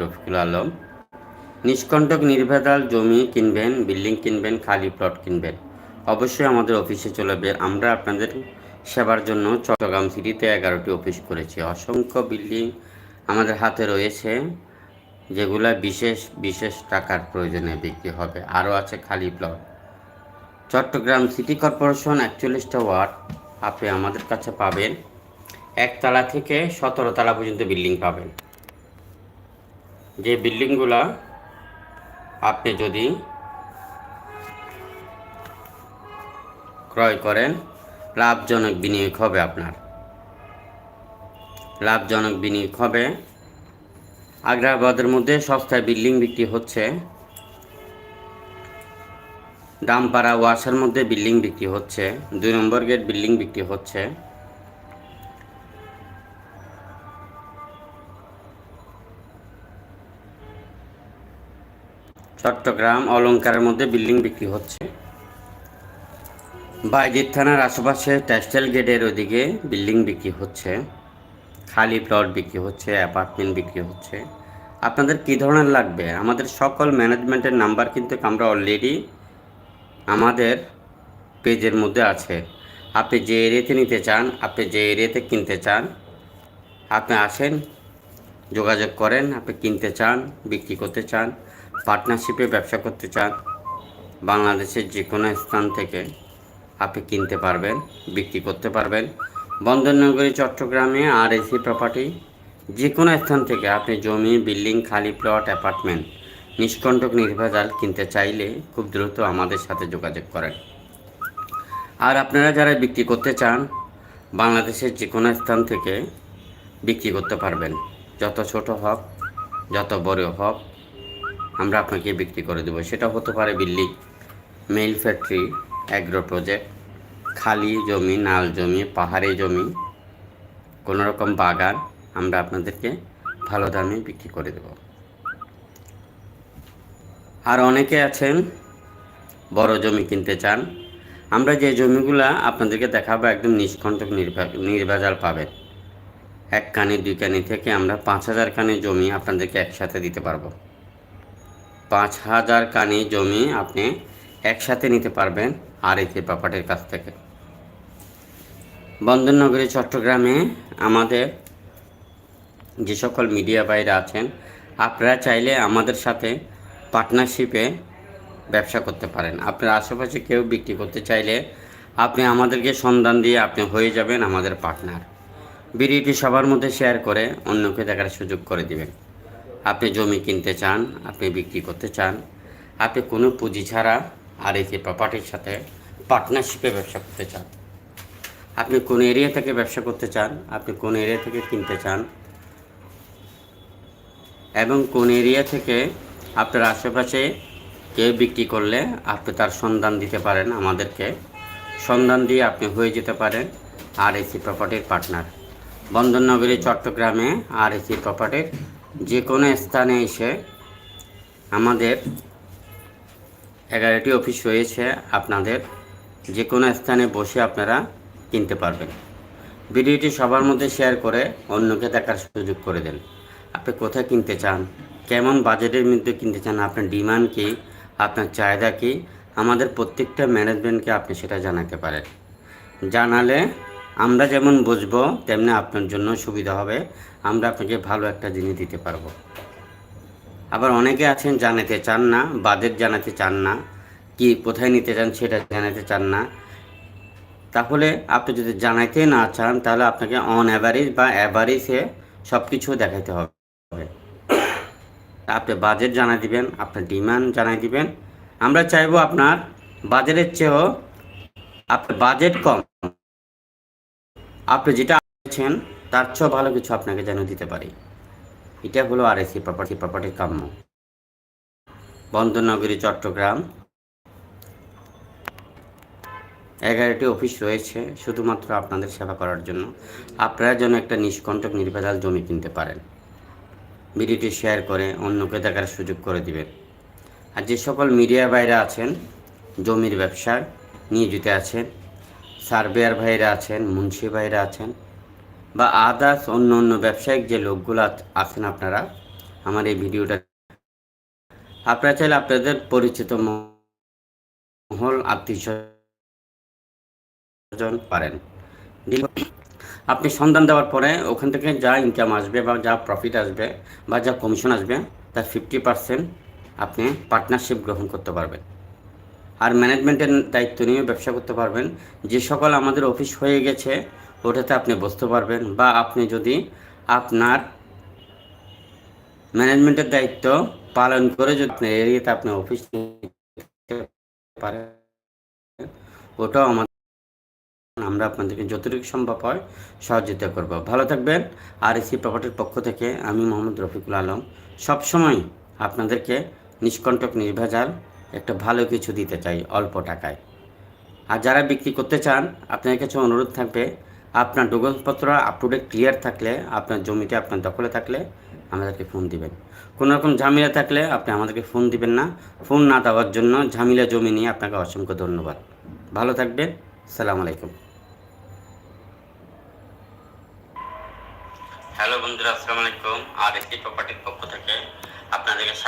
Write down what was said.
রফিকুল আলম নিষ্কণ্টক নির্ভেজাল জমি কিনবেন, বিল্ডিং কিনবেন, খালি প্লট কিনবেন। অবশ্যই আমাদের অফিসে চলে আমরা আপনাদের সেবার জন্য চট্টগ্রাম সিটিতে এগারোটি অফিস করেছি। অসংখ্য বিল্ডিং আমাদের হাতে রয়েছে, যেগুলা বিশেষ বিশেষ টাকার প্রয়োজনে বিক্রি হবে। আরও আছে খালি প্লট। চট্টগ্রাম সিটি কর্পোরেশন একচল্লিশটা ওয়ার্ড আপনি আমাদের কাছে পাবেন। একতলা থেকে সতেরো তলা পর্যন্ত বিল্ডিং পাবেন। যে বিল্ডিংগুলা আপনি যদি ক্রয় করেন, লাভজনক বিনিয়োগ হবে আপনার। লাভজনক বিনিয়োগ হবে। আগ্রাবাদের মধ্যে সস্তায় বিল্ডিং বিক্রি হচ্ছে। দামপাড়া ওয়াসার মধ্যে বিল্ডিং বিক্রি হচ্ছে। দুই নম্বর গেট বিল্ডিং বিক্রি হচ্ছে। চট্টগ্রাম অলঙ্কারের মধ্যে বিল্ডিং বিক্রি হচ্ছে। বাইজিৎ থানার আশেপাশে টেক্সটাইল গেটের ওদিকে বিল্ডিং বিক্রি হচ্ছে। খালি প্লট বিক্রি হচ্ছে, অ্যাপার্টমেন্ট বিক্রি হচ্ছে। আপনাদের কী ধরনের লাগবে? আমাদের সকল ম্যানেজমেন্টের নাম্বার কিন্তু আমরা অলরেডি আমাদের পেজের মধ্যে আছে। আপনি যে এরিয়াতে নিতে চান, আপনি যে এরিয়াতে কিনতে চান, আপনি আসেন, যোগাযোগ করেন, আপনি কিনতে চান, বিক্রি করতে চান পার্টনারশিপে ব্যবসা করতে চান, বাংলাদেশের যে কোনো স্থান থেকে আপনি কিনতে পারবেন, বিক্রি করতে পারবেন। বন্দরনগরী, চট্টগ্রামে আর এসি প্রপার্টি যে কোনো স্থান থেকে আপনি জমি, বিল্ডিং, খালি প্লট অ্যাপার্টমেন্ট নিষ্কণ্টক নির্ভেজাল কিনতে চাইলে খুব দ্রুত আমাদের সাথে যোগাযোগ করেন। আর আপনারা যারা বিক্রি করতে চান, বাংলাদেশের যে কোনো স্থান থেকে বিক্রি করতে পারবেন। যত ছোট হোক, যত বড় হোক আমরা আপনাকে বিক্রি করে দেবো। সেটা হতে পারে building mail factory, agro project, খালি জমি, নাল জমি, পাহাড়ি জমি, কোনো রকম বাগান আমরা আপনাদেরকে ভালো দামে বিক্রি করে দেব। আর অনেকে আছেন, বড় জমি কিনতে চান। আমরা যে জমিগুলা আপনাদেরকে দেখাবো একদম নিষ্কণ্টক নির্ভেজাল পাবেন। এক কানি, দুই কানি থেকে আমরা পাঁচ হাজার কানি জমি আপনাদেরকে একসাথে দিতে পারব। পাঁচ হাজার কানি জমি আপনি একসাথে নিতে পারবেন আর এই প্রপার্টির কাছ থেকে। বন্দরনগরী, চট্টগ্রামে আমাদের যে সকল মিডিয়া বাইরে আছেন, আপনারা চাইলে আমাদের সাথে পার্টনারশিপে ব্যবসা করতে পারেন। আপনার আশেপাশে কেউ বিক্রি করতে চাইলে আপনি আমাদেরকে সন্ধান দিয়ে আপনি হয়ে যাবেন আমাদের পার্টনার। ভিডিওটি সবার মধ্যে শেয়ার করে অন্যকে দেখার সুযোগ করে দিবেন। আপনি জমি কিনতে চান, আপনি বিক্রি করতে চান, আপনি কোনো পুঁজি ছাড়া আর এই প্রপার্টির সাথে পার্টনারশিপে ব্যবসা করতে চান। আপনি কোন এরিয়া থেকে ব্যবসা করতে চান, আপনি কোন এরিয়া থেকে কিনতে চান, এবং কোন এরিয়া থেকে আপনার আশেপাশে কেউ বিক্রি করলে আপনি তার সন্ধান দিতে পারেন আমাদেরকে। সন্ধান দিয়ে আপনি হয়ে যেতে পারেন আর এসি প্রপার্টির পার্টনার বন্দরনগরী, চট্টগ্রামে আর এসি প্রপার্টির যে কোনো স্থানে এসে আমাদের এগারোটি অফিস রয়েছে, আপনাদের যে কোনো স্থানে বসে আপনারা কিনতে পারবেন। ভিডিওটি সবার মধ্যে শেয়ার করে অন্যকে দেখার সুযোগ করে দেন। আপনি কোথায় কিনতে চান? কেমন বাজেটের মধ্যে কিনতে চান? আপনার ডিমান্ড কী? আপনার চাহিদা কী? আমাদের প্রত্যেকটা ম্যানেজমেন্টকে আপনি সেটা জানাতে পারেন। জানালে আমরা যেমন বুঝব, তেমনি আপনার জন্য সুবিধা হবে। আমরা আপনাকে ভালো একটা জিনিস দিতে পারব। আবার অনেকে আছেন জানাতে চান না, বাজেট জানাতে চান না, কি কোথায় নিতে চান সেটা জানাতে চান না। তাহলে আপনি যদি জানাইতে না চান, তাহলে আপনাকে অন অ্যাভারেজ বা অ্যাভারেজে সব কিছু দেখাইতে হবে। আপনি বাজেট জানাই দিবেন, আপনার ডিমান্ড জানাই দিবেন। আমরা চাইব আপনার বাজেটের চেয়েও, আপনার বাজেট কম। আপনি যেটা আছেন, তার চেয়েও ভালো কিছু আপনাকে যেন দিতে পারি। এটা হলো আর এসি প্রপার্টি প্রপার্টির কাম্য। বন্দরনগরী, চট্টগ্রাম। এগারোটি অফিস রয়েছে, শুধুমাত্র আপনাদের সেবা করার জন্য। আপনারা যেন একটা নিষ্কণ্টক, নির্ভেজাল জমি কিনতে পারেন। ভিডিওটি শেয়ার করে অন্যকে দেখার সুযোগ করে দিবেন। আর যে সকল মিডিয়া বাইরে আছেন, জমির ব্যবসায় নিয়োজিত আছেন সার্ভেয়ার ভাইরা আছেন, মুন্সি ভাইরা আছেন, বা আদার্স অন্য অন্য ব্যবসায়িক যে লোকগুলো আছেন আপনারা, আমার এই ভিডিওটা আপনারা চাইলে আপনাদের পরিচিত মহল আত্মীয় স্বজন পারেন। আপনি সন্ধান দেওয়ার পরে ওখান থেকে যা ইনকাম আসবে বা যা প্রফিট আসবে বা যা কমিশন আসবে, তার ফিফটি পার্সেন্ট আপনি পার্টনারশিপ গ্রহণ করতে পারবেন। আর ম্যানেজমেন্টের দায়িত্ব নিয়ে ব্যবসা করতে পারবেন। যে সকল আমাদের অফিস হয়ে গেছে, ওটাতে আপনি বসতে পারবেন বা আপনি যদি আপনার ম্যানেজমেন্টের দায়িত্ব পালন করে যদি আপনার এরিয়াতে আপনি অফিস ওটাও আমাদের আমরা আপনাদেরকে যতটুকু সম্ভব হয় সহযোগিতা করব। ভালো থাকবেন। আর এসি প্রপার্টির পক্ষ থেকে আমি মোহাম্মদ রফিকুল আলম। সবসময় আপনাদেরকে নিষ্কণ্টক নির্ভেজাল একটা ভালো কিছু দিতে চাই অল্প টাকায়। আর যারা বিক্রি করতে চান, আপনার কাছে অনুরোধ থাকবে, আপনার ডকুমেন্টসপত্র আপ টু ডেট ক্লিয়ার থাকলে, আপনার জমিটা আপনার দখলে থাকলে আমাদেরকে ফোন দিবেন। কোনো রকম ঝামেলা থাকলে আপনি আমাদেরকে ফোন দিবেন না। ফোন না দেওয়ার জন্য ঝামেলা জমি নিয়ে আপনাকে অসংখ্য ধন্যবাদ। ভালো থাকবেন। সালাম আলাইকুম। হ্যালো বন্ধুরা, আসসালামু আলাইকুম। আর এসি প্রপার্টির পক্ষ থেকে আপনাদেরকে